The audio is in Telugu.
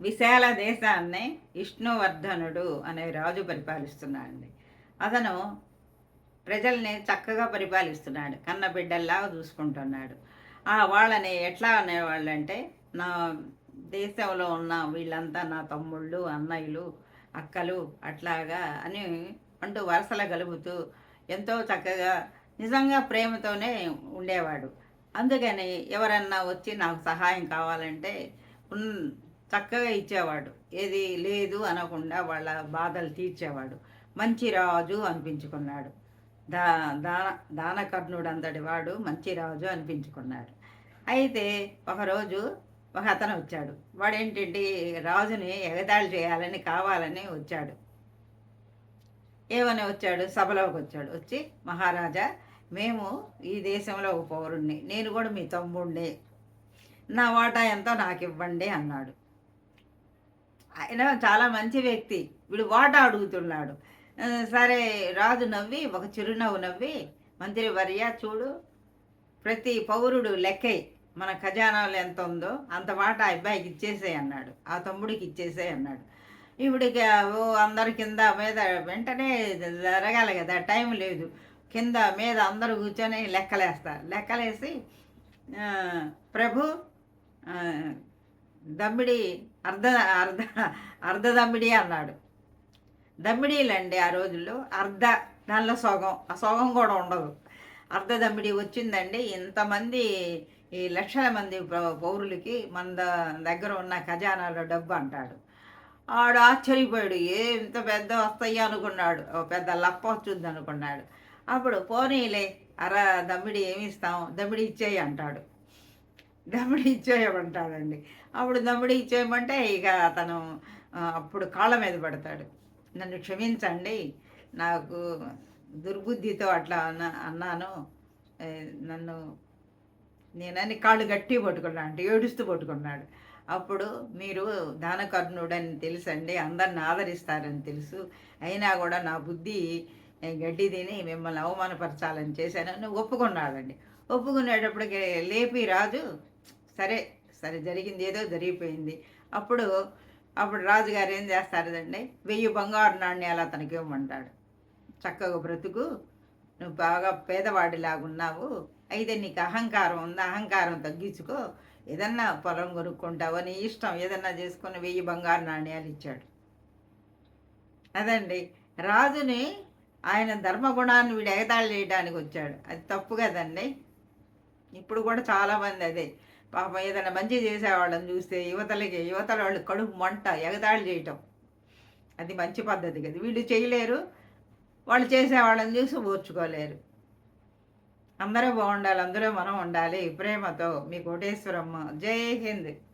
విశాల దేశాన్ని విష్ణువర్ధనుడు అనే రాజు పరిపాలిస్తున్నాడండి. అతను ప్రజల్ని చక్కగా పరిపాలిస్తున్నాడు. కన్న బిడ్డల్లాగా చూసుకుంటున్నాడు. ఆ వాళ్ళని ఎట్లా అనేవాళ్ళు అంటే నా దేశంలో ఉన్న వీళ్ళంతా నా తమ్ముళ్ళు అన్నయ్యలు అక్కలు అట్లాగా అని అంటూ వరుసలు గలుపుతూ ఎంతో చక్కగా నిజంగా ప్రేమతోనే ఉండేవాడు. అందుకని ఎవరన్నా వచ్చి నాకు సహాయం కావాలంటే ఉన్- చక్కగా ఇచ్చేవాడు. ఏది లేదు అనకుండా వాళ్ళ బాధలు తీర్చేవాడు. మంచి రాజు అనిపించుకున్నాడు. దా దాన దానకర్ణుడు అంతటి వాడు మంచి రాజు అనిపించుకున్నాడు. అయితే ఒకరోజు ఒక అతను వచ్చాడు. వాడేంటంటే రాజుని ఎగతాళి చేయాలని కావాలని వచ్చాడు. ఏమని వచ్చాడు? సభలోకి వచ్చాడు. వచ్చి మహారాజా మేము ఈ దేశంలో ఒక పౌరుణ్ణి. నేను కూడా మీ తమ్ముడిని నా వాటా ఎంతో నాకు ఇవ్వండి అన్నాడు. ఆయన చాలా మంచి వ్యక్తి. వీడు వాటా అడుగుతున్నాడు. సరే రాజు నవ్వి ఒక చిరునవ్వు నవ్వి మంత్రి వర్య చూడు ప్రతి పౌరుడు లెక్కై. మన ఖజానాలో ఎంత ఉందో అంత వాటా ఆ అబ్బాయికి ఇచ్చేసేయి అన్నాడు. ఆ తమ్ముడికి ఇచ్చేసేయి అన్నాడు. ఇవిడికి ఓ అందరి కింద మీద వెంటనే జరగాలి కదా టైం లేదు. కింద మీద అందరూ కూర్చొని లెక్కలేస్తారు. లెక్కలేసి ప్రభు దమ్మిడి అర్ధ అర్ధ అర్ధ దమ్మిడి అన్నాడు. దమ్మిడీలండి ఆ రోజుల్లో అర్ధ దానిలో సొగం. ఆ సొగం కూడా ఉండదు. అర్ధ దమ్మిడి వచ్చిందండి. ఇంతమంది ఈ లక్షల మంది పౌ- పౌరులకి మన దగ్గర ఉన్న ఖజానాలో డబ్బు అంటాడు. ఆడు ఆశ్చర్యపోయాడు. ఏ ఇంత పెద్ద వస్తాయి అనుకున్నాడు. ఓ పెద్ద లప్ప వచ్చింది అనుకున్నాడు. అప్పుడు పోనీలే అర దమ్మిడి ఏమి ఇస్తాం? దమ్మిడి ఇచ్చేయి అంటాడు. దమ్మిడి ఇచ్చేయమంటాడండి. అప్పుడు దమ్మిడి ఇచ్చేయమంటే ఇక అతను అప్పుడు కాళ్ళ మీద పడతాడు. నన్ను క్షమించండి నాకు దుర్బుద్ధితో అట్లా అన్న అన్నాను. నన్ను నేనని కాళ్ళు గట్టి పట్టుకున్నాను అంటే ఏడుస్తూ పట్టుకున్నాడు. అప్పుడు మీరు దానకర్ణుడని తెలుసండి అందరిని ఆదరిస్తారని తెలుసు. అయినా కూడా నా బుద్ధి గడ్డి తిని మిమ్మల్ని అవమానపరచాలని చేశానని ఒప్పుకున్నాడండి. ఒప్పుకునేటప్పటికి లేపి రాజు సరే సరే జరిగింది ఏదో జరిగిపోయింది. అప్పుడు అప్పుడు రాజుగారు ఏం చేస్తారండి వెయ్యి బంగారు నాణ్యాలు అతనికి ఇవ్వమంటాడు. చక్కగా బ్రతుకు నువ్వు బాగా పేదవాడిలాగున్నావు అయితే నీకు అహంకారం ఉంది అహంకారం తగ్గించుకో ఏదన్నా పొలం కొనుక్కుంటావో నీ ఇష్టం ఏదన్నా చేసుకుని వెయ్యి బంగారు నాణ్యాలు ఇచ్చాడు. అదండి రాజుని ఆయన ధర్మగుణాన్ని వీడు ఎగతాళి చేయడానికి వచ్చాడు. అది తప్పు కదండి. ఇప్పుడు కూడా చాలామంది అదే పాపం ఏదైనా మంచి చేసేవాళ్ళని చూస్తే యువతలకి యువతల వాళ్ళు కడుపు మంట ఎగతాళి చేయటం. అది మంచి పద్ధతి కదా. వీళ్ళు చేయలేరు వాళ్ళు చేసేవాళ్ళని చూసి ఓర్చుకోలేరు. అందరూ బాగుండాలి అందులో మనం ఉండాలి. ప్రేమతో మీ కోటేశ్వరమ్మ. జై హింద్.